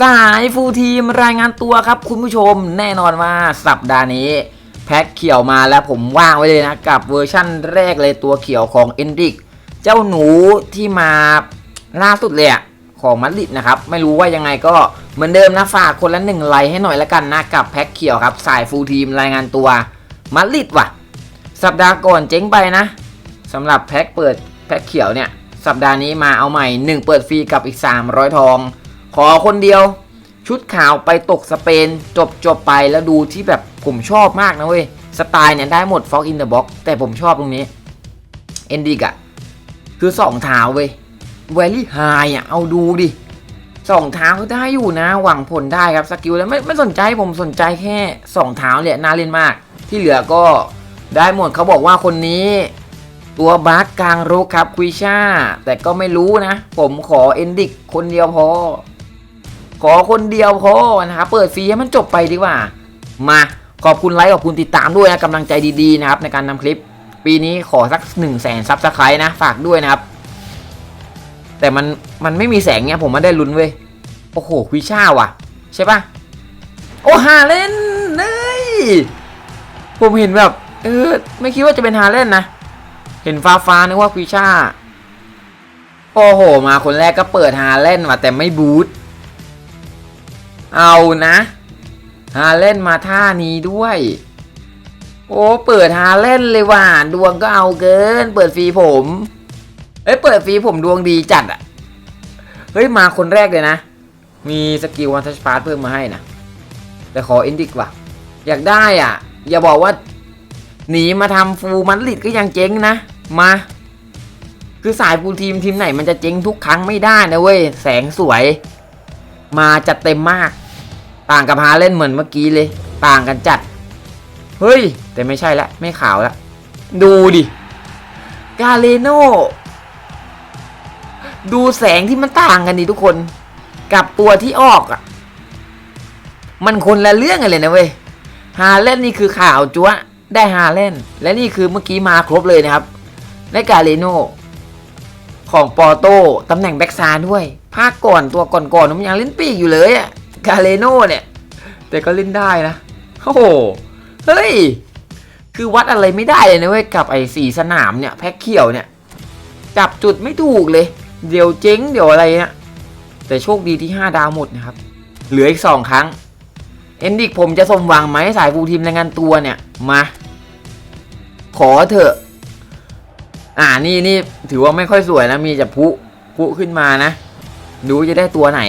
สายฟูลทีมรายงานตัวครับคุณผู้ชมแน่นอนว่าสัปดาห์นี้ แพ็คเขียวมาแล้วผมว่างไว้เลยนะ กับเวอร์ชั่นแรกเลยตัวเขียวของเอนดิกเจ้าหนูที่มาล่าสุดเลยอะของมัดริดนะครับ ไม่รู้ว่ายังไงก็เหมือนเดิมนะฝากคนละหนึ่งไลค์ให้หน่อยละกันนะ กับแพ็คเขียวครับ สายฟูลทีมรายงานตัวมัดริดว่ะ สัปดาห์ก่อนเจ๊งไปนะสำหรับแพ็คเปิดแพ็คเขียวเนี่ยสัปดาห์นี้มาเอาใหม่ 1 เปิดฟรีกับอีก 300 ทอง ขอคนเดียว ชุดขาวไปตกสเปน จบจบไปแล้วดูที่แบบผมชอบมากนะเว้ย สไตล์เนี่ยได้หมดฟอกอินเดอะบ็อกแต่ผมชอบตรงนี้ เอนดิกอะคือสองเท้าเว้ยเวลี่ไฮอะเอาดูดิสองเท้าก็ได้อยู่นะ หวังผลได้ครับสกิลแล้วไม่ไม่สนใจผมสนใจแค่สองเท้าเนี่ยน่าเล่นมาก ที่เหลือก็ได้หมดเขาบอกว่าคนนี้ตัวบาร์กกลางรุกครับคุยชาแต่ก็ไม่รู้นะ ผมขอเอนดิกคนเดียวพอ ขอคนเดียวพอนะครับเปิดฟรีให้มันจบไปดีกว่า มาขอบคุณไลค์ขอบคุณติดตามด้วยนะกำลังใจดีๆนะครับในการทำคลิป ปีนี้ขอสัก1นึ่งแสนซับสไครต์นะฝากด้วยนะครับ แต่มันมันไม่มีแสงเนี่ยผมไม่ได้ลุ้นเว้ยโอ้โหคุยช่าว่ะ ใช่ปะโอ้ฮาเล่นเฮ้ยผมเห็นแบบเออไม่คิดว่าจะเป็นฮาเล่นนะ เห็นฟ้าฟ้านึกว่าคุยช่าโอ้โห มาคนแรกก็เปิดฮาเล่นว่ะแต่ไม่บูท เอานะ ฮาเล่นมาท่านี้ด้วย โอ้เปิดฮาเล่นเลยว่ะดวงก็เอาเกิน เปิดฟรีผมเอ้ยเปิดฟรีผมดวงดีจัดอะเฮ้ยมาคนแรกเลยนะ มีสกิลวันทัชพาร์เพิ่มมาให้นะ แต่ขอเอนดิกว่ะ อยากได้อะ อย่าบอกว่า หนีมาทำฟูมันลิดก็ยังเจ๊งนะ มา คือสายฟูลทีมทีมไหนมันจะเจ๊งทุกครั้งไม่ได้นะเว้ย แสงสวย มาจัดเต็มมาก ต่างกับฮาเล่นเหมือนเมื่อกี้เลย ต่างกันจัด เฮ้ย แต่ไม่ใช่ละ ไม่ขาวละ ดูดิ กาเลโน ดูแสงที่มันต่างกันดิทุกคน กับตัวที่ออกอะ มันคนละเรื่องกันเลยนะเว้ย ฮาเล่นนี่คือข่าวจั๊วะได้ฮาเล่น และนี่คือเมื่อกี้มาครบเลยนะครับได้กาเลโน ของปอโต้ตำแหน่งแบ็กซาร์ด้วย ภาคก่อนตัวก่อนๆผมยังเล่นปีกอยู่เลยอะกาเลโน่เนี่ย แต่ก็เล่นได้นะ โอ้โห เฮ้ย คือวัดอะไรไม่ได้เลยนะเว้ย กับไอ้สีสนามเนี่ย แพ็คเขียวเนี่ย จับจุดไม่ถูกเลย เดี๋ยวเจ๊ง เดี๋ยวอะไรเนี่ยแต่โชคดีที่ 5 ดาวหมดนะครับ เหลืออีก 2 ครั้ง เอนดิกผมจะสมหวังไหมสายฟูทีมรายงานตัวเนี่ย มา ขอเถอะ อ่านี่นี่ถือว่าไม่ค่อยสวยนะ มีจะพุพุขึ้นมานะ ดูจะได้ตัวไหน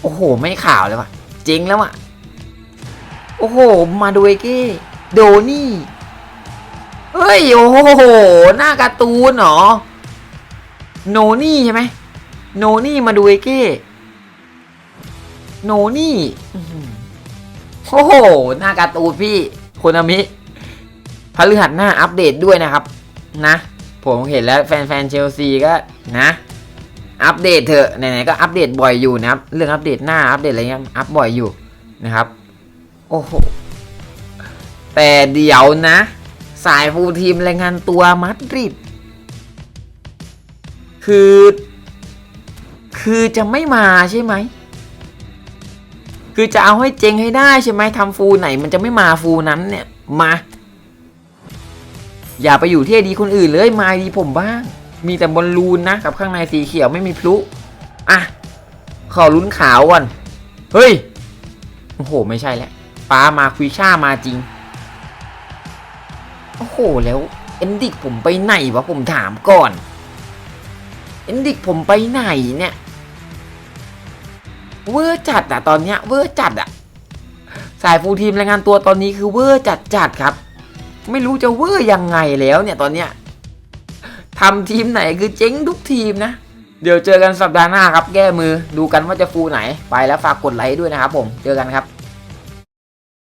โอ้โห ไม่ข่าวเลยว่ะ เจ๊งแล้วอะ โอ้โห มาดูเอเก้โดนี่ เฮ้ย โอ้โห หน้าการ์ตูนเหรอ โนนี่ใช่ไหม โนนี่มาดูเอเก้โนนี่ โอ้โห หน้าการ์ตูนพี่โคนามิพฤหัสหน้าอัปเดตด้วยนะครับ นะ ผมเห็นแล้วแฟนๆเชลซีก็นะ อัปเดตเถอะไหนๆก็อัปเดตบ่อยอยู่นะครับ เรื่องอัปเดตหน้าอัปเดตอะไรเงี้ยอัปบ่อยอยู่นะครับ โอ้โหแต่เดี๋ยวนะ สายฟูลทีมรายงานตัวมาดริดคือ คือจะไม่มาใช่ไหม คือจะเอาให้เจงให้ได้ใช่ไหมทำฟูลไหนมันจะไม่มาฟูลนั้นเนี่ยมา อย่าไปอยู่ที่ดีคนอื่นเลยมาดีผมบ้าง มีแต่บอลลูนนะกับข้างในสีเขียวไม่มีพลุอะขอลุ้นขาวก่อน เฮ้ย โอ้โห ไม่ใช่แล้วป้ามาคุยช่ามาจริง โอ้โห แล้วเอนดิกผมไปไหนวะผมถามก่อน เอนดิกผมไปไหนเนี่ย เวอร์จัดอะตอนเนี้ยเวอร์จัดอะสายฟูลทีมรายงานตัวตอนนี้คือเวอร์จัดจัดครับ ไม่รู้จะเวอร์ยังไงแล้วเนี่ยตอนเนี้ย ทำทีมไหนคือเจ๊งทุกทีมนะ เดี๋ยวเจอกันสัปดาห์หน้าครับ แก้มือดูกันว่าจะฟูลไหนไปแล้วฝากกดไลค์ด้วยนะครับผมเจอกันครับ